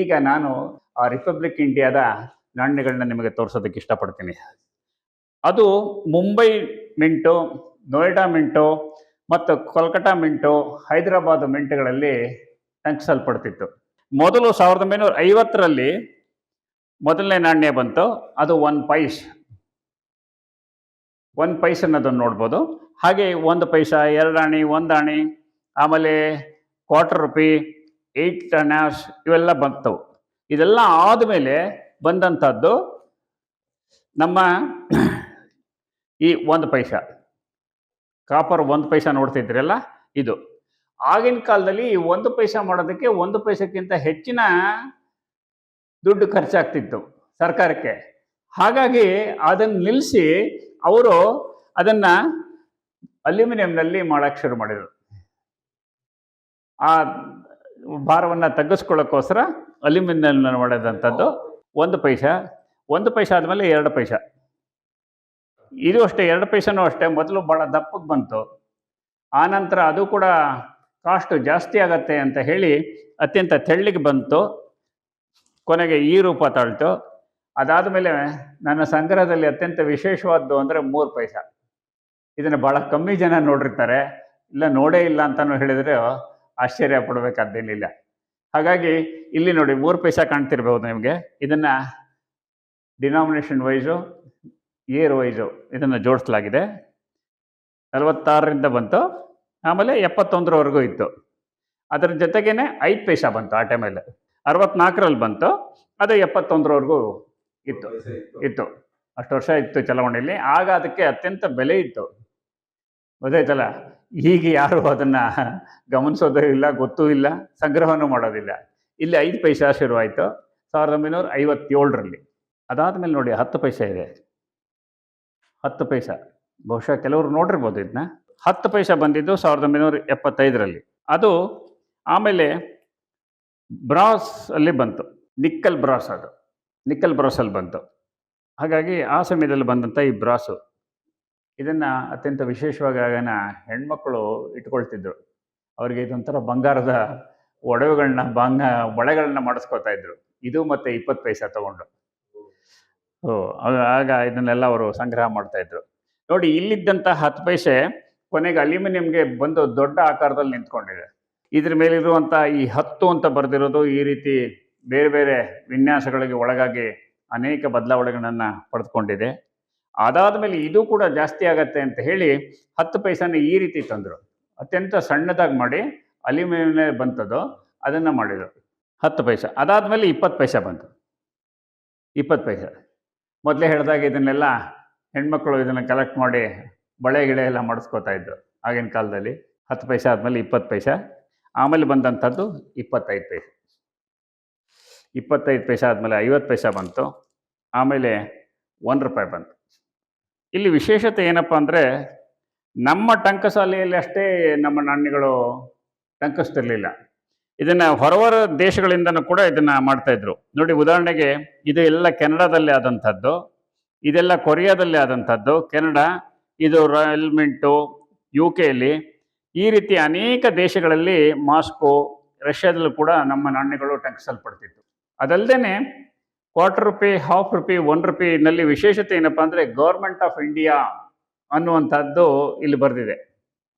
ಈಗ ನಾನು ಆ ರಿಪಬ್ಲಿಕ್ ಇಂಡಿಯಾದ ನಾಣ್ಯಗಳನ್ನ ನಿಮಗೆ ತೋರಿಸೋದಕ್ಕೆ ಇಷ್ಟಪಡ್ತೀನಿ. ಅದು ಮುಂಬೈ ಮಿಂಟು, ನೋಯ್ಡಾ ಮಿಂಟು ಮತ್ತು ಕೋಲ್ಕಟಾ ಮಿಂಟು, ಹೈದರಾಬಾದ್ ಮಿಂಟ್ಗಳಲ್ಲಿ ಟಂಕಿಸಲ್ಪಡ್ತಿತ್ತು ಮೊದಲು ಸಾವಿರದ ಒಂಬೈನೂರ ಐವತ್ತರಲ್ಲಿ ಮೊದಲನೇ ನಾಣ್ಯ ಬಂತು. ಅದು ಒನ್ ಪೈಸ್. ಒನ್ ಪೈಸ್ ಅನ್ನೋದನ್ನು ನೋಡ್ಬೋದು. ಹಾಗೆ ಒಂದು ಪೈಸ, ಎರಡು ಅಣಿ ಒಂದು ಅಣಿ ಆಮೇಲೆ ಕ್ವಾರ್ಟರ್ ರುಪಿ ಏಯ್ಟ್ ಅನಾಸ್ ಇವೆಲ್ಲ ಬಂತವು. ಇದೆಲ್ಲ ಆದಮೇಲೆ ಬಂದಂಥದ್ದು ನಮ್ಮ ಈ ಒಂದು ಪೈಸ. ಕಾಪರ್ ಒಂದು ಪೈಸ ನೋಡ್ತಿದ್ರಲ್ಲ ಇದು. ಆಗಿನ ಕಾಲದಲ್ಲಿ ಈ ಒಂದು ಪೈಸ ಮಾಡೋದಕ್ಕೆ ಒಂದು ಪೈಸಕ್ಕಿಂತ ಹೆಚ್ಚಿನ ದುಡ್ಡು ಖರ್ಚಾಗ್ತಿತ್ತು ಸರ್ಕಾರಕ್ಕೆ. ಹಾಗಾಗಿ ಅದನ್ನು ನಿಲ್ಲಿಸಿ ಅವರು ಅದನ್ನು ಅಲ್ಯೂಮಿನಿಯಂನಲ್ಲಿ ಮಾಡೋಕ್ಕೆ ಶುರು ಮಾಡಿದರು. ಆ ಭಾರವನ್ನು ತಗ್ಗಿಸ್ಕೊಳ್ಳೋಕ್ಕೋಸ್ಕರ ಅಲ್ಯೂಮಿನಿಯಂ ಮಾಡಿದಂಥದ್ದು ಒಂದು ಪೈಸ. ಒಂದು ಪೈಸ ಆದಮೇಲೆ ಎರಡು ಪೈಸ. ಇದು ಅಷ್ಟೇ, ಎರಡು ಪೈಸನೂ ಅಷ್ಟೇ. ಮೊದಲು ಭಾಳ ದಪ್ಪಕ್ಕೆ ಬಂತು. ಆನಂತರ ಅದು ಕೂಡ ಕಾಸ್ಟ್ ಜಾಸ್ತಿ ಆಗತ್ತೆ ಅಂತ ಹೇಳಿ ಅತ್ಯಂತ ತೆಳ್ಳಿಗೆ ಬಂತು. ಕೊನೆಗೆ ಈ ರೂಪ ತಾಳ್ತು. ಅದಾದ ಮೇಲೆ ನನ್ನ ಸಂಗ್ರಹದಲ್ಲಿ ಅತ್ಯಂತ ವಿಶೇಷವಾದ್ದು ಅಂದರೆ ಮೂರು ಪೈಸ. ಇದನ್ನು ಭಾಳ ಕಮ್ಮಿ ಜನ ನೋಡಿರ್ತಾರೆ. ಇಲ್ಲ, ನೋಡೇ ಇಲ್ಲ ಅಂತಲೂ ಹೇಳಿದರೆ ಆಶ್ಚರ್ಯ ಪಡಬೇಕಾದ್ದೇನಿಲ್ಲ. ಹಾಗಾಗಿ ಇಲ್ಲಿ ನೋಡಿ ಮೂರು ಪೈಸಾ ಕಾಣ್ತಿರ್ಬೋದು ನಿಮಗೆ. ಇದನ್ನು ಡಿನಾಮಿನೇಷನ್ ವೈಸು ಏರ್ ವೈಸು ಇದನ್ನು ಜೋಡಿಸಲಾಗಿದೆ. ನಲವತ್ತಾರರಿಂದ ಬಂತು. ಆಮೇಲೆ ಎಪ್ಪತ್ತೊಂದರವರೆಗೂ ಇತ್ತು. ಅದರ ಜೊತೆಗೇನೆ ಐದು ಪೈಸಾ ಬಂತು ಆ ಟೈಮಲ್ಲಿ ಅರವತ್ನಾಲ್ಕರಲ್ಲಿ ಬಂತು. ಅದು ಎಪ್ಪತ್ತೊಂದರವರೆಗೂ ಇತ್ತು. ಇತ್ತು. ಅಷ್ಟು ವರ್ಷ ಇತ್ತು ಚಲಾವಣೆಯಲ್ಲಿ. ಆಗ ಅದಕ್ಕೆ ಅತ್ಯಂತ ಬೆಲೆ ಇತ್ತು. ಗೊತ್ತಾಯ್ತಲ್ಲ ಈಗ ಯಾರು ಅದನ್ನು ಗಮನಿಸೋದೇ ಇಲ್ಲ, ಗೊತ್ತೂ ಇಲ್ಲ ಸಂಗ್ರಹನೂ ಮಾಡೋದಿಲ್ಲ. ಇಲ್ಲಿ ಐದು ಪೈಸಾ ಶುರುವಾಯಿತು. ಸಾವಿರದ ಒಂಬೈನೂರ ಐವತ್ತೇಳರಲ್ಲಿ. ಅದಾದಮೇಲೆ ನೋಡಿ, ಹತ್ತು ಪೈಸೆ ಇದೆ. ಹತ್ತು ಪೈಸ. ಬಹುಶಃ ಕೆಲವರು ನೋಡಿರ್ಬೋದು ಇದನ್ನ ಹತ್ತು ಪೈಸೆ ಬಂದಿದ್ದು ಸಾವಿರದ ಒಂಬೈನೂರ ಎಪ್ಪತ್ತೈದರಲ್ಲಿ. ಅದು ಆಮೇಲೆ ಬ್ರಾಸ್ ಅಲ್ಲಿ ಬಂತು. ನಿಕ್ಕಲ್ ಬ್ರಾಸ್ ಅದು. ನಿಕ್ಕಲ್ ಬ್ರಾಸಲ್ಲಿ ಬಂತು. ಹಾಗಾಗಿ ಆ ಸಮಯದಲ್ಲಿ ಬಂದಂಥ ಈ ಬ್ರಾಸು. ಇದನ್ನು ಅತ್ಯಂತ ವಿಶೇಷವಾಗಿ ಆಗನ ಹೆಣ್ಮಕ್ಳು ಇಟ್ಕೊಳ್ತಿದ್ರು. ಅವರಿಗೆ ಇದೊಂಥರ ಬಂಗಾರದ ಒಡವೆಗಳನ್ನ ಬಂಗ ಬಳೆಗಳನ್ನ ಮಾಡಿಸ್ಕೊತಾ ಇದ್ರು. ಇದು ಮತ್ತೆ ಇಪ್ಪತ್ತು ಪೈಸಾ ತಗೊಂಡು. ಆಗ- ಆಗ ಇದನ್ನೆಲ್ಲ ಅವರು ಸಂಗ್ರಹ ಮಾಡ್ತಾ ಇದ್ರು. ನೋಡಿ ಇಲ್ಲಿದ್ದಂಥ ಹತ್ತು ಪೈಸೆ ಕೊನೆಗೆ ಅಲ್ಯೂಮಿನಿಯಂಗೆ ಬಂದು ದೊಡ್ಡ ಆಕಾರದಲ್ಲಿ ನಿಂತ್ಕೊಂಡಿದೆ. ಇದ್ರ ಮೇಲಿರುವಂಥ ಈ ಹತ್ತು ಅಂತ ಬರೆದಿರೋದು ಈ ರೀತಿ ಬೇರೆ ಬೇರೆ ವಿನ್ಯಾಸಗಳಿಗೆ ಒಳಗಾಗಿ ಅನೇಕ ಬದಲಾವಣೆಗಳನ್ನು ಪಡೆದುಕೊಂಡಿದೆ. ಅದಾದ ಮೇಲೆ ಇದು ಕೂಡ ಜಾಸ್ತಿ ಆಗತ್ತೆ ಅಂತ ಹೇಳಿ ಹತ್ತು ಪೈಸನ ಈ ರೀತಿ ತಂದರು. ಅತ್ಯಂತ ಸಣ್ಣದಾಗಿ ಮಾಡಿ ಅಲ್ಯೂಮಿನಿಯಂ ಬಂತದ್ದು ಅದನ್ನು ಮಾಡಿದರು. ಹತ್ತು ಪೈಸೆ, ಅದಾದಮೇಲೆ ಇಪ್ಪತ್ತು ಪೈಸೆ ಬಂತು. ಇಪ್ಪತ್ತು ಪೈಸೆ. ಮೊದಲೇ ಹೇಳಿದಾಗ ಇದನ್ನೆಲ್ಲ ಹೆಣ್ಮಕ್ಳು ಇದನ್ನು ಕಲೆಕ್ಟ್ ಮಾಡಿ ಬಳೆ ಗಿಳೆ ಎಲ್ಲ ಮಾಡಿಸ್ಕೋತಾ ಇದ್ದರು ಆಗಿನ ಕಾಲದಲ್ಲಿ. ಹತ್ತು ಪೈಸೆ ಆದಮೇಲೆ ಇಪ್ಪತ್ತು ಪೈಸೆ, ಆಮೇಲೆ ಬಂದಂಥದ್ದು ಇಪ್ಪತ್ತೈದು ಪೈಸೆ. ಇಪ್ಪತ್ತೈದು ಪೈಸೆ ಆದಮೇಲೆ ಐವತ್ತು ಪೈಸೆ ಬಂತು, ಆಮೇಲೆ ಒಂದು ರೂಪಾಯಿ ಬಂತು. ಇಲ್ಲಿ ವಿಶೇಷತೆ ಏನಪ್ಪ ಅಂದರೆ ನಮ್ಮ ಟಂಕಸಾಲೆಯಲ್ಲಿ ಅಷ್ಟೇ ನಮ್ಮ ನಾಣ್ಯಗಳು ಟಂಕಿಸ್ತಿರ್ಲಿಲ್ಲ. ಇದನ್ನು ಹೊರವರ ದೇಶಗಳಿಂದನೂ ಕೂಡ ಇದನ್ನು ಮಾಡ್ತಾಯಿದ್ರು ನೋಡಿ ಉದಾಹರಣೆಗೆ ಇದು ಎಲ್ಲ ಕೆನಡಾದಲ್ಲಿ ಆದಂಥದ್ದು, ಇದೆಲ್ಲ ಕೊರಿಯಾದಲ್ಲಿ ಆದಂಥದ್ದು, ಕೆನಡಾ, ಇದು ರಾಯಲ್ ಮಿಂಟು ಯು ಕೆಯಲ್ಲಿ ಈ ರೀತಿ ಅನೇಕ ದೇಶಗಳಲ್ಲಿ ಮಾಸ್ಕೋ, ರಷ್ಯಾದಲ್ಲೂ ಕೂಡ ನಮ್ಮ ನಾಣ್ಯಗಳು ಟಂಕಿಸಲ್ಪಡ್ತಿತ್ತು. ಅದಲ್ಲದೆ quarter rupee half rupee one ರುಪಿನಲ್ಲಿ ವಿಶೇಷತೆ ಏನಪ್ಪ ಅಂದರೆ ಗೌರ್ಮೆಂಟ್ ಆಫ್ ಇಂಡಿಯಾ ಅನ್ನುವಂಥದ್ದು ಇಲ್ಲಿ ಬರೆದಿದೆ.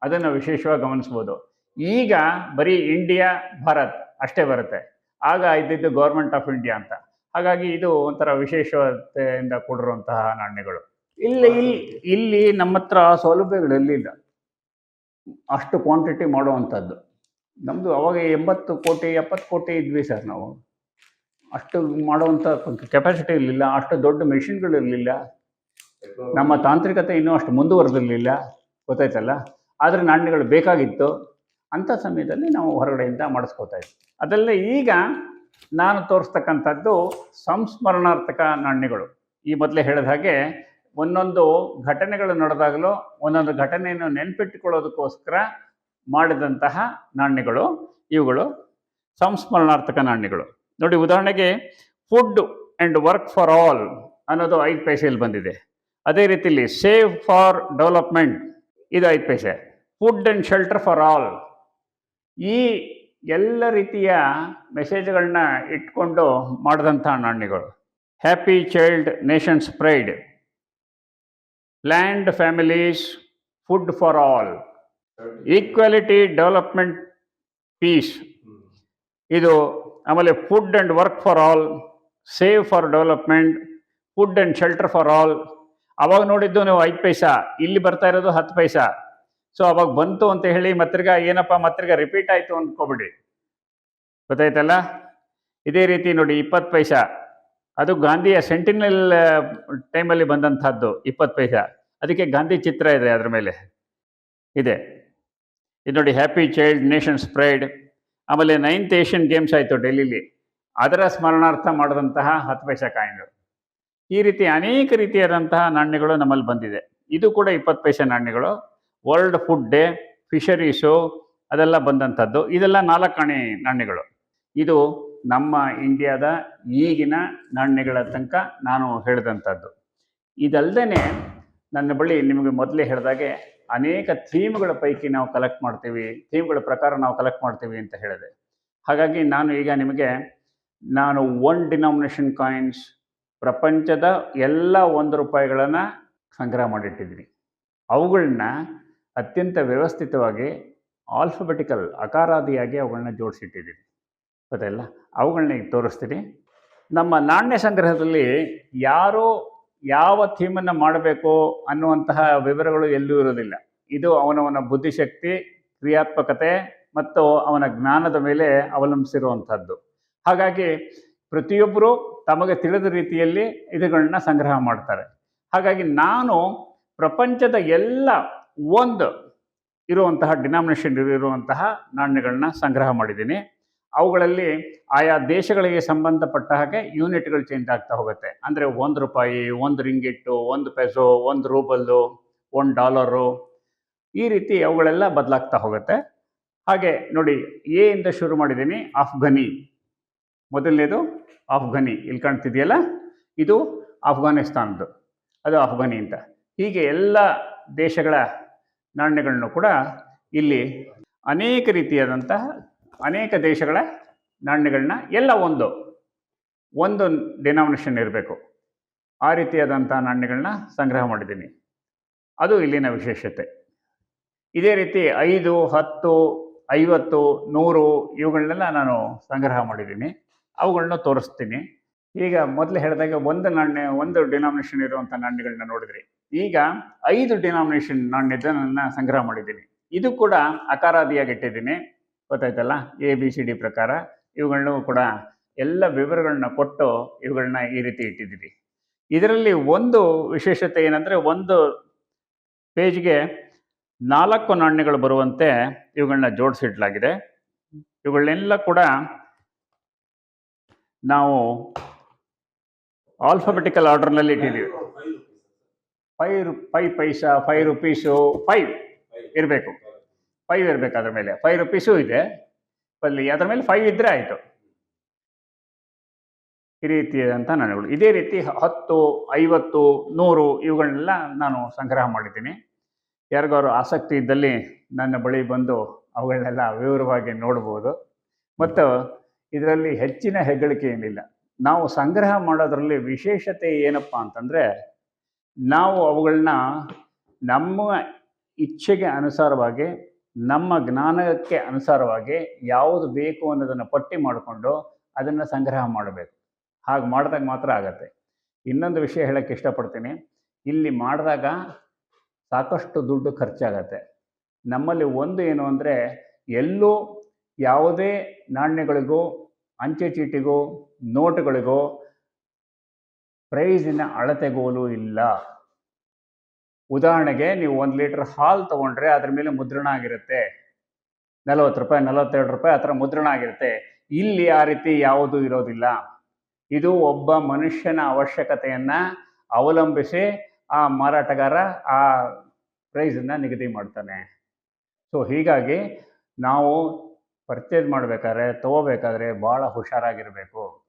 ಅದನ್ನು ವಿಶೇಷವಾಗಿ ಗಮನಿಸ್ಬೋದು. ಈಗ ಬರೀ ಇಂಡಿಯಾ ಭಾರತ್ ಅಷ್ಟೇ ಬರುತ್ತೆ. ಆಗ ಇದ್ದಿದ್ದು ಗೌರ್ಮೆಂಟ್ ಆಫ್ ಇಂಡಿಯಾ ಅಂತ. ಹಾಗಾಗಿ ಇದು ಒಂಥರ ವಿಶೇಷತೆಯಿಂದ ಕೂಡಿರುವಂತಹ ನಾಣ್ಯಗಳು. ಇಲ್ಲಿ ಇಲ್ಲಿ ನಮ್ಮ ಹತ್ರ ಸೌಲಭ್ಯಗಳೆಲ್ಲಿಲ್ಲ ಅಷ್ಟು ಕ್ವಾಂಟಿಟಿ ಮಾಡುವಂಥದ್ದು. ನಮ್ಮದು ಅವಾಗ ಎಂಬತ್ತು ಕೋಟಿ, ಎಪ್ಪತ್ತು ಕೋಟಿ ಇದ್ವಿ ಸರ್ ನಾವು. ಅಷ್ಟು ಮಾಡುವಂಥ ಕೆಪಾಸಿಟಿ ಇರಲಿಲ್ಲ, ಅಷ್ಟು ದೊಡ್ಡ ಮೆಷಿನ್ಗಳಿರಲಿಲ್ಲ ನಮ್ಮ ತಾಂತ್ರಿಕತೆ ಇನ್ನೂ ಅಷ್ಟು ಮುಂದುವರೆದಿರಲಿಲ್ಲ, ಗೊತ್ತಾಯ್ತಲ್ಲ? ಆದರೆ ನಾಣ್ಯಗಳು ಬೇಕಾಗಿತ್ತು. ಅಂಥ ಸಮಯದಲ್ಲಿ ನಾವು ಹೊರಗಡೆಯಿಂದ ಮಾಡಿಸ್ಕೋತಾ ಇದ್ವಿ. ಅದಲ್ಲೇ ಈಗ ನಾನು ತೋರಿಸ್ತಕ್ಕಂಥದ್ದು ಸಂಸ್ಮರಣಾರ್ಥಕ ನಾಣ್ಯಗಳು. ಈ ಮೊದಲೇ ಹೇಳಿದ ಹಾಗೆ ಒಂದೊಂದು ಘಟನೆಗಳು ನಡೆದಾಗಲೂ, ಒಂದೊಂದು ಘಟನೆಯನ್ನು ನೆನಪಿಟ್ಟುಕೊಳ್ಳೋದಕ್ಕೋಸ್ಕರ ಮಾಡಿದಂತಹ ನಾಣ್ಯಗಳು, ಇವುಗಳು ಸಂಸ್ಮರಣಾರ್ಥಕ ನಾಣ್ಯಗಳು. ನೋಡಿ ಉದಾಹರಣೆಗೆ food and work for all ಅನ್ನೋದು ಐದು ಪೈಸೆಯಲ್ಲಿ ಬಂದಿದೆ. ಅದೇ ರೀತಿಲಿ ಸೇವ್ ಫಾರ್ ಡೆವಲಪ್ಮೆಂಟ್ ಇದು ಐದು ಪೈಸೆ. Food and shelter for all ಈ ಎಲ್ಲ ರೀತಿಯ ಮೆಸೇಜ್ಗಳನ್ನ ಇಟ್ಕೊಂಡು ಮಾಡಿದಂಥ ನಾಣ್ಯಗಳು. Happy child nations pride land families food for all equality development peace ಇದು ಆಮೇಲೆ food and work for all save for development food and shelter for all ಅವಾಗ ನೋಡಿದ್ದು ನೀವು ಐದು ಪೈಸಾ, ಇಲ್ಲಿ ಬರ್ತಾ ಇರೋದು ಹತ್ತು ಪೈಸಾ. ಸೊ ಅವಾಗ ಬಂತು ಅಂತ ಹೇಳಿ ಮತ್ತಿರ್ಗ ಏನಪ್ಪ ಮತ್ತಿರ್ಗ ರಿಪೀಟ್ ಆಯಿತು ಅಂದ್ಕೊಬಿಡಿ ಗೊತ್ತಾಯ್ತಲ್ಲ? ಇದೇ ರೀತಿ ನೋಡಿ, ಇಪ್ಪತ್ತು ಪೈಸಾ. ಅದು ಗಾಂಧಿಯ ಸೆಂಟಿನಲ್ ಟೈಮಲ್ಲಿ ಬಂದಂಥದ್ದು ಇಪ್ಪತ್ತು ಪೈಸಾ. ಅದಕ್ಕೆ ಗಾಂಧಿ ಚಿತ್ರ ಇದೆ ಅದ್ರ ಮೇಲೆ. ಇದೆ. ಇದು ನೋಡಿ ಹ್ಯಾಪಿ ಚೈಲ್ಡ್ ನೇಷನ್ ಪ್ರೈಡ್ ಆಮೇಲೆ ನೈನ್ತ್ ಏಷ್ಯನ್ ಗೇಮ್ಸ್ ಆಯಿತು ಡೆಲ್ಲಿಲಿ. ಅದರ ಸ್ಮರಣಾರ್ಥ ಮಾಡಿದಂತಹ ಹತ್ತು ಪೈಸೆ ಕಾಯಿನ್ಗಳು. ಈ ರೀತಿ ಅನೇಕ ರೀತಿಯಾದಂತಹ ನಾಣ್ಯಗಳು ನಮ್ಮಲ್ಲಿ ಬಂದಿದೆ. ಇದು ಕೂಡ ಇಪ್ಪತ್ತು ಪೈಸೆ ನಾಣ್ಯಗಳು. ವರ್ಲ್ಡ್ ಫುಡ್ ಡೇ ಫಿಶರೀಸು ಅದೆಲ್ಲ ಬಂದಂಥದ್ದು. ಇದೆಲ್ಲ ನಾಲ್ಕಾಣೆ ನಾಣ್ಯಗಳು. ಇದು ನಮ್ಮ ಇಂಡಿಯಾದ ಈಗಿನ ನಾಣ್ಯಗಳ ತನಕ ನಾನು ಹೇಳಿದಂಥದ್ದು. ಇದಲ್ದೇ ನನ್ನ ಬಳಿ ನಿಮಗೆ ಮೊದಲೇ ಹೇಳಿದಾಗೆ ಅನೇಕ ಥೀಮ್ಗಳ ಪೈಕಿ ನಾವು ಕಲೆಕ್ಟ್ ಮಾಡ್ತೀವಿ, ಥೀಮ್ಗಳ ಪ್ರಕಾರ ನಾವು ಕಲೆಕ್ಟ್ ಮಾಡ್ತೀವಿ ಅಂತ ಹೇಳಿದೆ. ಹಾಗಾಗಿ ನಾನು ಈಗ ನಿಮಗೆ ನಾನು ಒನ್ ಡಿನಾಮಿನೇಷನ್ ಕಾಯಿನ್ಸ್ ಪ್ರಪಂಚದ ಎಲ್ಲ ಒಂದು ರೂಪಾಯಿಗಳನ್ನು ಸಂಗ್ರಹ ಮಾಡಿಟ್ಟಿದ್ದೀನಿ. ಅವುಗಳನ್ನ ಅತ್ಯಂತ ವ್ಯವಸ್ಥಿತವಾಗಿ ಆಲ್ಫಬೆಟಿಕಲ್ ಅಕಾರಾದಿಯಾಗಿ ಅವುಗಳನ್ನ ಜೋಡಿಸಿಟ್ಟಿದ್ದೀನಿ. ಗೊತ್ತಾಯಿಲ್ಲ ಅವುಗಳನ್ನ ಈಗ ತೋರಿಸ್ತೀನಿ. ನಮ್ಮ ನಾಣ್ಯ ಸಂಗ್ರಹದಲ್ಲಿ ಯಾರು ಯಾವ ಥೀಮನ್ನು ಮಾಡಬೇಕು ಅನ್ನುವಂತಹ ವಿವರಗಳು ಎಲ್ಲೂ ಇರೋದಿಲ್ಲ. ಇದು ಅವನವನ ಬುದ್ಧಿಶಕ್ತಿ, ಕ್ರಿಯಾತ್ಮಕತೆ ಮತ್ತು ಅವನ ಜ್ಞಾನದ ಮೇಲೆ ಅವಲಂಬಿಸಿರುವಂಥದ್ದು. ಹಾಗಾಗಿ ಪ್ರತಿಯೊಬ್ಬರು ತಮಗೆ ತಿಳಿದ ರೀತಿಯಲ್ಲಿ ಇದುಗಳನ್ನ ಸಂಗ್ರಹ ಮಾಡ್ತಾರೆ. ಹಾಗಾಗಿ ನಾನು ಪ್ರಪಂಚದ ಎಲ್ಲ ಒಂದು ಇರುವಂತಹ ಡಿನಾಮಿನೇಷನ್ ಇರುವಂತಹ ನಾಣ್ಯಗಳನ್ನ ಸಂಗ್ರಹ ಮಾಡಿದ್ದೀನಿ. ಅವುಗಳಲ್ಲಿ ಆಯಾ ದೇಶಗಳಿಗೆ ಸಂಬಂಧಪಟ್ಟ ಹಾಗೆ ಯೂನಿಟ್ಗಳು ಚೇಂಜ್ ಆಗ್ತಾ ಹೋಗುತ್ತೆ. ಅಂದರೆ ಒಂದು ರೂಪಾಯಿ, ಒಂದು ರಿಂಗಿಟ್ಟು, ಒಂದು ಪೆಸೋ, ಒಂದು ರೂಬಲ್ಲು, ಒಂದು ಡಾಲರು ಈ ರೀತಿ ಅವುಗಳೆಲ್ಲ ಬದಲಾಗ್ತಾ ಹೋಗುತ್ತೆ. ಹಾಗೆ ನೋಡಿ ಎ ಇಂದ ಶುರು ಮಾಡಿದ್ದೀನಿ ಅಫ್ಘನಿ. ಮೊದಲನೇದು ಅಫ್ಘನಿ. ಇಲ್ಲಿ ಕಾಣ್ತಿದೆಯಲ್ಲ? ಇದು ಅಫ್ಘಾನಿಸ್ತಾನದ್ದು ಅದು ಅಫ್ಘನಿ ಅಂತ. ಹೀಗೆ ಎಲ್ಲ ದೇಶಗಳ ನಾಣ್ಯಗಳನ್ನು ಕೂಡ ಇಲ್ಲಿ ಅನೇಕ ರೀತಿಯಾದಂತಹ ಅನೇಕ ದೇಶಗಳ ನಾಣ್ಯಗಳನ್ನ ಎಲ್ಲ ಒಂದು ಒಂದು ಡಿನಾಮಿನೇಷನ್ ಇರಬೇಕು ಆ ರೀತಿಯಾದಂಥ ನಾಣ್ಯಗಳನ್ನ ಸಂಗ್ರಹ ಮಾಡಿದ್ದೀನಿ. ಅದು ಇಲ್ಲಿನ ವಿಶೇಷತೆ. ಇದೇ ರೀತಿ ಐದು, ಹತ್ತು, ಐವತ್ತು, ನೂರು ಇವುಗಳನ್ನೆಲ್ಲ ನಾನು ಸಂಗ್ರಹ ಮಾಡಿದ್ದೀನಿ. ಅವುಗಳನ್ನ ತೋರಿಸ್ತೀನಿ. ಈಗ ಮೊದಲು ಹೇಳಿದಾಗ ಒಂದು ನಾಣ್ಯ, ಒಂದು ಡಿನಾಮಿನೇಷನ್ ಇರುವಂಥ ನಾಣ್ಯಗಳನ್ನ ನೋಡಿದ್ರಿ. ಈಗ ಐದು ಡಿನಾಮಿನೇಷನ್ ನಾಣ್ಯದನ್ನ ಸಂಗ್ರಹ ಮಾಡಿದ್ದೀನಿ. ಇದು ಕೂಡ ಅಕಾರಾದಿಯಾಗಿ ಇಟ್ಟಿದ್ದೀನಿ. ಗೊತ್ತಾಯ್ತಲ್ಲ? ಎ ಬಿ ಸಿ ಡಿ ಪ್ರಕಾರ ಇವುಗಳನ್ನು ಕೂಡ ಎಲ್ಲ ವಿವರಗಳನ್ನ ಕೊಟ್ಟು ಇವುಗಳನ್ನ ಈ ರೀತಿ ಇಟ್ಟಿದ್ದೀವಿ ಇದರಲ್ಲಿ ಒಂದು ವಿಶೇಷತೆ ಏನಂದರೆ ಒಂದು ಪೇಜ್ಗೆ ನಾಲ್ಕು ನಾಣ್ಯಗಳು ಬರುವಂತೆ ಇವುಗಳನ್ನ ಜೋಡಿಸಿಡ್ಲಾಗಿದೆ. ಇವುಗಳನ್ನೆಲ್ಲ ಕೂಡ ನಾವು ಆಲ್ಫಾಬೆಟಿಕಲ್ ಆರ್ಡರ್ನಲ್ಲಿ ಇಟ್ಟಿದ್ದೀವಿ. ಫೈವ್ ರು five paisa five rupees five ಇರಬೇಕು. ಫೈವ್ ಇರಬೇಕು ಅದ್ರ ಮೇಲೆ. ಫೈವ್ ರುಪೀಸು ಇದೆ. ಅಲ್ಲಿ ಅದ್ರ ಮೇಲೆ ಫೈವ್ ಇದ್ದರೆ ಆಯಿತು. ಈ ರೀತಿಯಾದಂಥ ನಾಣ್ಯಗಳು. ಇದೇ ರೀತಿ ಹತ್ತು, ಐವತ್ತು, ನೂರು ಇವುಗಳನ್ನೆಲ್ಲ ನಾನು ಸಂಗ್ರಹ ಮಾಡಿದ್ದೀನಿ. ಯಾರಿಗಾರು ಆಸಕ್ತಿ ಇದ್ದಲ್ಲಿ ನನ್ನ ಬಳಿ ಬಂದು ಅವುಗಳನ್ನೆಲ್ಲ ವಿವರವಾಗಿ ನೋಡ್ಬೋದು. ಮತ್ತು ಇದರಲ್ಲಿ ಹೆಚ್ಚಿನ ಹೆಗ್ಗಳಿಕೆ ಏನಿಲ್ಲ. ನಾವು ಸಂಗ್ರಹ ಮಾಡೋದ್ರಲ್ಲಿ ವಿಶೇಷತೆ ಏನಪ್ಪ ಅಂತಂದರೆ, ನಾವು ಅವುಗಳನ್ನ ನಮ್ಮ ಇಚ್ಛೆಗೆ ಅನುಸಾರವಾಗಿ ನಮ್ಮ ಜ್ಞಾನಕ್ಕೆ ಅನುಸಾರವಾಗಿ ಯಾವುದು ಬೇಕು ಅನ್ನೋದನ್ನು ಪಟ್ಟಿ ಮಾಡಿಕೊಂಡು ಅದನ್ನು ಸಂಗ್ರಹ ಮಾಡಬೇಕು. ಹಾಗೆ ಮಾಡಿದಾಗ ಮಾತ್ರ ಆಗತ್ತೆ. ಇನ್ನೊಂದು ವಿಷಯ ಹೇಳಕ್ಕೆ ಇಷ್ಟಪಡ್ತೀನಿ. ಇಲ್ಲಿ ಮಾಡಿದಾಗ ಸಾಕಷ್ಟು ದುಡ್ಡು ಖರ್ಚಾಗತ್ತೆ. ನಮ್ಮಲ್ಲಿ ಒಂದು ಏನು ಅಂದರೆ ಎಲ್ಲೂ ಯಾವುದೇ ನಾಣ್ಯಗಳಿಗೂ, ಅಂಚೆ ಚೀಟಿಗೂ, ನೋಟುಗಳಿಗೂ ಪ್ರೈಸಿನ ಅಳತೆಗೋಲು ಇಲ್ಲ. ಉದಾಹರಣೆಗೆ ನೀವು ಒಂದು ಲೀಟರ್ ಹಾಲು ತಗೊಂಡ್ರೆ ಅದ್ರ ಮೇಲೆ ಮುದ್ರಣ ಆಗಿರುತ್ತೆ. ನಲವತ್ತು ರೂಪಾಯಿ, ನಲವತ್ತೆರಡು ರೂಪಾಯಿ ಆ ಥರ ಮುದ್ರಣ ಆಗಿರುತ್ತೆ. ಇಲ್ಲಿ ಆ ರೀತಿ ಯಾವುದೂ ಇರೋದಿಲ್ಲ. ಇದು ಒಬ್ಬ ಮನುಷ್ಯನ ಅವಶ್ಯಕತೆಯನ್ನು ಅವಲಂಬಿಸಿ ಆ ಮಾರಾಟಗಾರ ಆ ಪ್ರೈಸನ್ನು ನಿಗದಿ ಮಾಡ್ತಾನೆ. ಸೊ ಹೀಗಾಗಿ ನಾವು ಪರ್ಚೇಸ್ ಮಾಡಬೇಕಾದ್ರೆ, ತಗೋಬೇಕಾದ್ರೆ ಭಾಳ ಹುಷಾರಾಗಿರಬೇಕು.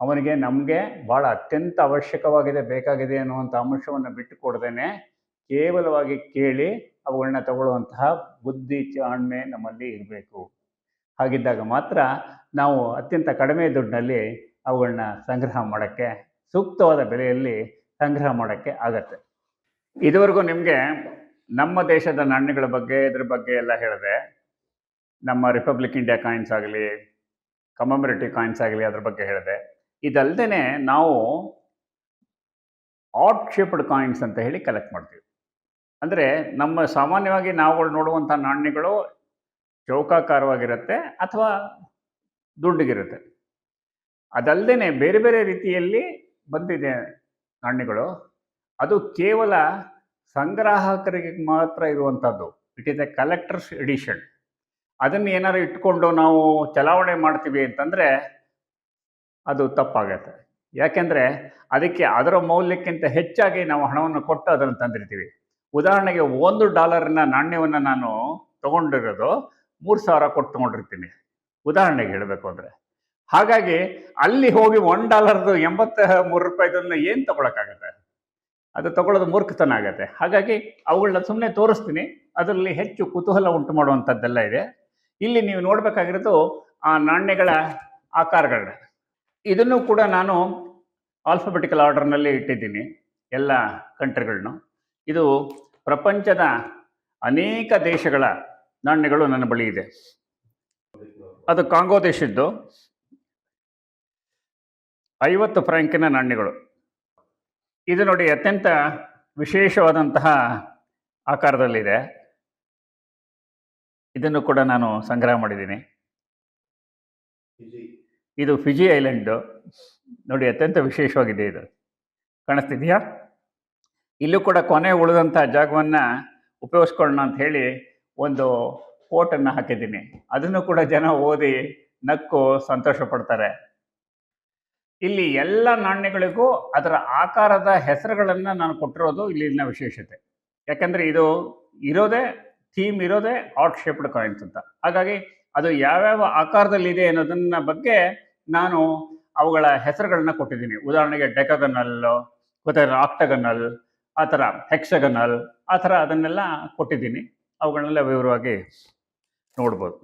ಅವನಿಗೆ ನಮಗೆ ಭಾಳ ಅತ್ಯಂತ ಅವಶ್ಯಕವಾಗಿದೆ, ಬೇಕಾಗಿದೆ ಅನ್ನುವಂಥ ಅಂಶವನ್ನು ಬಿಟ್ಟು ಕೊಡ್ದೇನೆ ಕೇವಲವಾಗಿ ಕೇಳಿ ಅವುಗಳನ್ನ ತಗೊಳ್ಳುವಂತಹ ಬುದ್ಧಿ, ಚಾಣ್ಮೆ ನಮ್ಮಲ್ಲಿ ಇರಬೇಕು. ಹಾಗಿದ್ದಾಗ ಮಾತ್ರ ನಾವು ಅತ್ಯಂತ ಕಡಿಮೆ ದುಡ್ಡಿನಲ್ಲಿ ಅವುಗಳನ್ನ ಸಂಗ್ರಹ ಮಾಡೋಕ್ಕೆ, ಸೂಕ್ತವಾದ ಬೆಲೆಯಲ್ಲಿ ಸಂಗ್ರಹ ಮಾಡೋಕ್ಕೆ ಆಗತ್ತೆ. ಇದುವರೆಗೂ ನಿಮಗೆ ನಮ್ಮ ದೇಶದ ನಾಣ್ಯಗಳ ಬಗ್ಗೆ, ಇದ್ರ ಬಗ್ಗೆ ಎಲ್ಲ ಹೇಳಿದೆ ನಮ್ಮ ರಿಪಬ್ಲಿಕ್ ಇಂಡಿಯಾ ಕಾಯಿನ್ಸ್ ಆಗಲಿ ಕಮಮರೇಟಿವ್ ಕಾಯಿನ್ಸ್ ಆಗಲಿ ಅದ್ರ ಬಗ್ಗೆ ಹೇಳಿದೆ ಇದಲ್ದೇ ನಾವು ಆಟ್ ಶೇಪ್ಡ್ ಕಾಯಿನ್ಸ್ ಅಂತ ಹೇಳಿ ಕಲೆಕ್ಟ್ ಮಾಡ್ತೀವಿ. ಅಂದರೆ ನಮ್ಮ ಸಾಮಾನ್ಯವಾಗಿ ನಾವುಗಳು ನೋಡುವಂಥ ನಾಣ್ಯಗಳು ಚೌಕಾಕಾರವಾಗಿರುತ್ತೆ ಅಥವಾ ದುಂಡಿಗಿರುತ್ತೆ. ಅದಲ್ಲದೆ ಬೇರೆ ಬೇರೆ ರೀತಿಯಲ್ಲಿ ಬಂದಿದೆ ನಾಣ್ಯಗಳು. ಅದು ಕೇವಲ ಸಂಗ್ರಾಹಕರಿಗೆ ಮಾತ್ರ ಇರುವಂಥದ್ದು. It is a collectors edition ಅದನ್ನು ಏನಾದ್ರು ಇಟ್ಕೊಂಡು ನಾವು ಚಲಾವಣೆ ಮಾಡ್ತೀವಿ ಅಂತಂದರೆ ಅದು ತಪ್ಪಾಗತ್ತೆ. ಯಾಕೆಂದರೆ ಅದಕ್ಕೆ ಅದರ ಮೌಲ್ಯಕ್ಕಿಂತ ಹೆಚ್ಚಾಗಿ ನಾವು ಹಣವನ್ನು ಕೊಟ್ಟು ಅದನ್ನು ತಂದಿರ್ತೀವಿ. ಉದಾಹರಣೆಗೆ ಒಂದು ಡಾಲರ್ನ ನಾಣ್ಯವನ್ನು ನಾನು ತಗೊಂಡಿರೋದು ಮೂರು ಸಾವಿರ ಕೊಟ್ಟು ತೊಗೊಂಡಿರ್ತೀನಿ. ಉದಾಹರಣೆಗೆ ಹೇಳಬೇಕು ಅಂದರೆ. ಹಾಗಾಗಿ ಅಲ್ಲಿ ಹೋಗಿ ಒನ್ ಡಾಲರ್ದು ಎಂಬತ್ತ ಮೂರು ರೂಪಾಯಿದನ್ನ ಏನು ತಗೊಳಕ್ಕಾಗತ್ತೆ? ಅದು ತಗೊಳ್ಳೋದು ಮೂರ್ಖತನ ಆಗುತ್ತೆ. ಹಾಗಾಗಿ ಅವುಗಳನ್ನ ಸುಮ್ಮನೆ ತೋರಿಸ್ತೀನಿ. ಅದರಲ್ಲಿ ಹೆಚ್ಚು ಕುತೂಹಲ ಉಂಟು ಮಾಡುವಂಥದ್ದೆಲ್ಲ ಇದೆ. ಇಲ್ಲಿ ನೀವು ನೋಡಬೇಕಾಗಿರೋದು ಆ ನಾಣ್ಯಗಳ ಆಕಾರಗಳನ್ನ ಇದನ್ನು ಕೂಡ ನಾನು ಆಲ್ಫಬೆಟಿಕಲ್ ಆರ್ಡರ್ನಲ್ಲಿ ಇಟ್ಟಿದ್ದೀನಿ. ಎಲ್ಲ ಕಂಟ್ರಿಗಳನ್ನು ಇದು ಪ್ರಪಂಚದ ಅನೇಕ ದೇಶಗಳ ನಾಣ್ಯಗಳು ನನ್ನ ಬಳಿ ಇದೆ. ಅದು ಕಾಂಗೋ ದೇಶದ್ದು. ಐವತ್ತು ಫ್ರಾಂಕಿನ ನಾಣ್ಯಗಳು. ಇದು ನೋಡಿ ಅತ್ಯಂತ ವಿಶೇಷವಾದಂತಹ ಆಕಾರದಲ್ಲಿದೆ. ಇದನ್ನು ಕೂಡ ನಾನು ಸಂಗ್ರಹ ಮಾಡಿದ್ದೀನಿ. ಇದು ಫಿಜಿ ಐಲ್ಯಾಂಡು. ನೋಡಿ ಅತ್ಯಂತ ವಿಶೇಷವಾಗಿದೆ ಇದು. ಕಾಣಿಸ್ತಿದೆಯಾ? ಇಲ್ಲೂ ಕೂಡ ಕೊನೆ ಉಳಿದಂಥ ಜಾಗವನ್ನು ಉಪಯೋಗಿಸ್ಕೊಳ್ಳೋಣ ಅಂತ ಹೇಳಿ ಒಂದು ಕೋಟನ್ನು ಹಾಕಿದ್ದೀನಿ. ಅದನ್ನು ಕೂಡ ಜನ ಓದಿ ನಕ್ಕು ಸಂತೋಷ ಪಡ್ತಾರೆ. ಇಲ್ಲಿ ಎಲ್ಲ ನಾಣ್ಯಗಳಿಗೂ ಅದರ ಆಕಾರದ ಹೆಸರುಗಳನ್ನು ನಾನು ಕೊಟ್ಟಿರೋದು ಇಲ್ಲಿನ ವಿಶೇಷತೆ. ಯಾಕಂದರೆ ಇದು ಇರೋದೇ ಥೀಮ್ ಇರೋದೇ ಆಟ್ ಶೇಪ್ಡ್ ಕಾಯಿನ್ಸ್ ಅಂತ. ಹಾಗಾಗಿ ಅದು ಯಾವ್ಯಾವ ಆಕಾರದಲ್ಲಿದೆ ಅನ್ನೋದನ್ನ ಬಗ್ಗೆ ನಾನು ಅವುಗಳ ಹೆಸರುಗಳನ್ನ ಕೊಟ್ಟಿದ್ದೀನಿ. ಉದಾಹರಣೆಗೆ ಡೆಕಗನಲ್ ಮತ್ತು ಆಕ್ಟಗನಲ್ ಆ ಥರ ಹೆಕ್ಸಗನಲ್ ಆ ಥರ ಅದನ್ನೆಲ್ಲ ಕೊಟ್ಟಿದ್ದೀನಿ. ಅವುಗಳನ್ನೆಲ್ಲ ವಿವರವಾಗಿ ನೋಡ್ಬೋದು.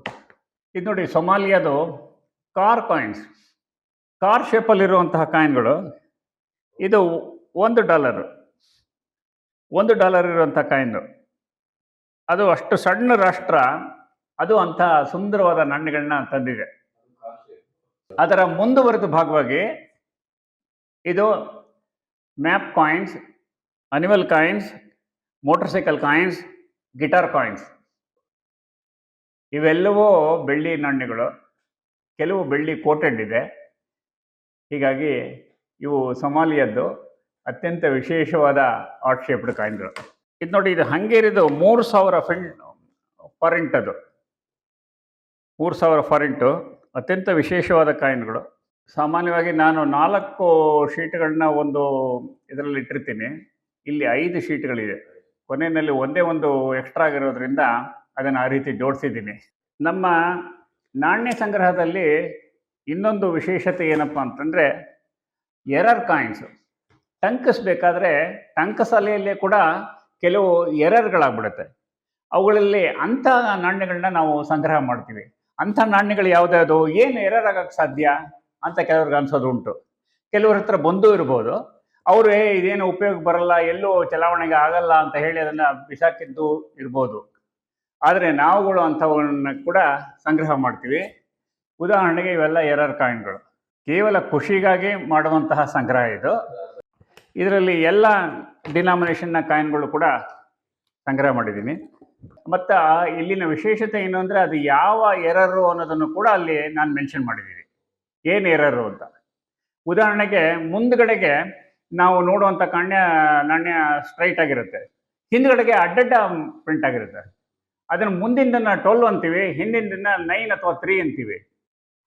ಇದು ನೋಡಿ ಸೊಮಾಲಿಯಾದು ಕಾರ್ ಕಾಯಿನ್ಸ್ ಕಾರ್ ಶೇಪಲ್ಲಿರುವಂತಹ ಕಾಯಿನ್ಗಳು ಇದು ಒಂದು ಡಾಲರ್ ಒಂದು ಡಾಲರ್ ಇರುವಂಥ ಕಾಯಿನ್ ಅದು ಅಷ್ಟು ಸಣ್ಣ ರಾಷ್ಟ್ರ, ಅದು ಅಂಥ ಸುಂದರವಾದ ನಾಣ್ಯಗಳನ್ನ ತಂದಿದೆ. ಅದರ ಮುಂದುವರೆದ ಭಾಗವಾಗಿ ಇದು map coins animal motorcycle coins guitar coins ಇವೆಲ್ಲವೂ ಬೆಳ್ಳಿ ನಾಣ್ಯಗಳು. ಕೆಲವು ಬೆಳ್ಳಿ ಕೋಟೆಡ್ ಇದೆ. ಹೀಗಾಗಿ ಇವು ಸಮಾಲಿಯದ್ದು. ಅತ್ಯಂತ ವಿಶೇಷವಾದ ಆರ್ಟ್ ಶೇಪ್ಡ್ ಕಾಯಿನ್ಗಳು ಇದು ನೋಡಿ, ಇದು ಹಂಗೇರಿದು ಮೂರು ಸಾವಿರ ಫಿನ್, ಫಾರಿಂಟ್ ಅದು. ಮೂರು ಸಾವಿರ ಫಾರಿಂಟು, ಅತ್ಯಂತ ವಿಶೇಷವಾದ ಕಾಯಿನ್ಗಳು ಸಾಮಾನ್ಯವಾಗಿ ನಾನು ನಾಲ್ಕು ಶೀಟ್ಗಳನ್ನ ಒಂದು ಇದರಲ್ಲಿ ಇಟ್ಟಿರ್ತೀನಿ. ಇಲ್ಲಿ ಐದು ಶೀಟ್ಗಳಿದೆ ಕೊನೆಯಲ್ಲಿ ಒಂದೇ ಒಂದು ಎಕ್ಸ್ಟ್ರಾ ಆಗಿರೋದ್ರಿಂದ ಅದನ್ನು ಆ ರೀತಿ ಜೋಡಿಸಿದ್ದೀನಿ. ನಮ್ಮ ನಾಣ್ಯ ಸಂಗ್ರಹದಲ್ಲಿ ಇನ್ನೊಂದು ವಿಶೇಷತೆ ಏನಪ್ಪ ಅಂತಂದರೆ ಎರರ್ ಕಾಯಿನ್ಸು ಟಂಕಿಸ್ಬೇಕಾದ್ರೆ ಟಂಕಸಾಲೆಯಲ್ಲೇ ಕೂಡ ಕೆಲವು ಎರರ್ಗಳಾಗ್ಬಿಡುತ್ತೆ ಅವುಗಳಲ್ಲಿ ಅಂಥ ನಾಣ್ಯಗಳನ್ನ ನಾವು ಸಂಗ್ರಹ ಮಾಡ್ತೀವಿ. ಅಂಥ ನಾಣ್ಯಗಳು ಯಾವುದ್ಯಾವುದು? ಏನು ಎರರ್ ಆಗೋಕ್ಕೆ ಸಾಧ್ಯ? ಅಂತ ಕೆಲವ್ರಿಗೆ ಅನ್ಸೋದು ಉಂಟು ಕೆಲವ್ರ ಹತ್ರ ಬಂದು ಇರ್ಬೋದು. ಅವರು, ಏ, ಇದೇನು ಉಪಯೋಗ ಬರಲ್ಲ, ಎಲ್ಲೂ ಚಲಾವಣೆಗೆ ಆಗಲ್ಲ ಅಂತ ಹೇಳಿ ಅದನ್ನು ಬಿಸಾಕಿದ್ದು ಇರ್ಬೋದು. ಆದರೆ ನಾವುಗಳು ಅಂಥವನ್ನ ಕೂಡ ಸಂಗ್ರಹ ಮಾಡ್ತೀವಿ. ಉದಾಹರಣೆಗೆ ಇವೆಲ್ಲ ಎರರ್ ಕಾಯಿನ್ಗಳು. ಕೇವಲ ಖುಷಿಗಾಗಿ ಮಾಡುವಂತಹ ಸಂಗ್ರಹ ಇದು. ಇದರಲ್ಲಿ ಎಲ್ಲ ಡಿನಾಮಿನೇಷನ್ನ ಕಾಯಿನ್ಗಳು ಕೂಡ ಸಂಗ್ರಹ ಮಾಡಿದ್ದೀನಿ. ಮತ್ತು ಇಲ್ಲಿನ ವಿಶೇಷತೆ ಏನು ಅಂದರೆ, ಅದು ಯಾವ ಎರರು ಅನ್ನೋದನ್ನು ಕೂಡ ಅಲ್ಲಿ ನಾನು ಮೆನ್ಷನ್ ಮಾಡಿದ್ದೀನಿ. ಏನು ಎರರು ಅಂತ. ಉದಾಹರಣೆಗೆ ಮುಂದ್ಗಡೆಗೆ ನಾವು ನೋಡುವಂಥ ಕಾಣ್ಯ, ನಾಣ್ಯ ಸ್ಟ್ರೈಟ್ ಆಗಿರುತ್ತೆ. ಹಿಂದ್ಗಡೆಗೆ ಅಡ್ಡಡ್ಡ ಪ್ರಿಂಟ್ ಆಗಿರುತ್ತೆ. ಅದನ್ನು ಮುಂದಿನ ಟ್ವೆಲ್ ಅಂತೀವಿ ಹಿಂದಿನ ನೈನ್ ಅಥವಾ ತ್ರೀ ಅಂತೀವಿ.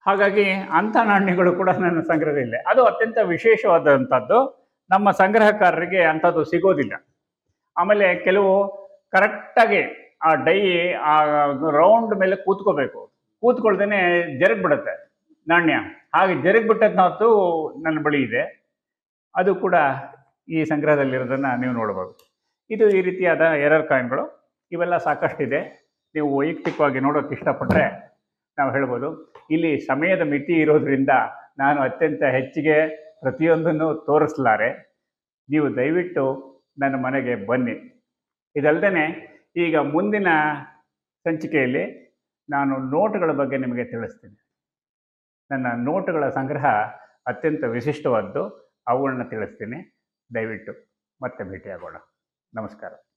ಹಾಗಾಗಿ ಅಂಥ ನಾಣ್ಯಗಳು ಕೂಡ ನನ್ನ ಸಂಗ್ರಹದಲ್ಲಿ ಅದು ಅತ್ಯಂತ ವಿಶೇಷವಾದಂಥದ್ದು. ನಮ್ಮ ಸಂಗ್ರಹಕಾರರಿಗೆ ಅಂಥದ್ದು ಸಿಗೋದಿಲ್ಲ. ಆಮೇಲೆ ಕೆಲವು ಕರೆಕ್ಟಾಗಿ ಆ ಡೈ, ಆ ರೌಂಡ್ ಮೇಲೆ ಕೂತ್ಕೋಬೇಕು. ಕೂತ್ಕೊಳ್ದೇನೆ ಜರುಗ್ಬಿಡುತ್ತೆ ನಾಣ್ಯ. ಹಾಗೆ ಜರುಗ್ಬಿಟ್ಟದ್ದು ನನ್ನ ಬಳಿ ಇದೆ. ಅದು ಕೂಡ ಈ ಸಂಗ್ರಹದಲ್ಲಿರೋದನ್ನು ನೀವು ನೋಡ್ಬೋದು. ಇದು ಈ ರೀತಿಯಾದ ಎರರ್ ಕಾಯಿನ್ಗಳು. ಇವೆಲ್ಲ ಸಾಕಷ್ಟಿದೆ. ನೀವು ವೈಯಕ್ತಿಕವಾಗಿ ನೋಡೋಕೆ ಇಷ್ಟಪಟ್ಟರೆ ನಾವು ಹೇಳ್ಬೋದು. ಇಲ್ಲಿ ಸಮಯದ ಮಿತಿ ಇರೋದ್ರಿಂದ ನಾನು ಅತ್ಯಂತ ಹೆಚ್ಚಿಗೆ ಪ್ರತಿಯೊಂದನ್ನು ತೋರಿಸಲಾರೆ. ನೀವು ದಯವಿಟ್ಟು ನನ್ನ ಮನೆಗೆ ಬನ್ನಿ. ಇದಲ್ಲದೆ ಈಗ ಮುಂದಿನ ಸಂಚಿಕೆಯಲ್ಲಿ ನಾನು ನೋಟುಗಳ ಬಗ್ಗೆ ನಿಮಗೆ ತಿಳಿಸ್ತೀನಿ. ನನ್ನ ನೋಟುಗಳ ಸಂಗ್ರಹ ಅತ್ಯಂತ ವಿಶಿಷ್ಟವಾದ್ದು. ಅವುಗಳನ್ನ ತಿಳಿಸ್ತೀನಿ. ದಯವಿಟ್ಟು ಮತ್ತೆ ಭೇಟಿಯಾಗೋಣ. ನಮಸ್ಕಾರ.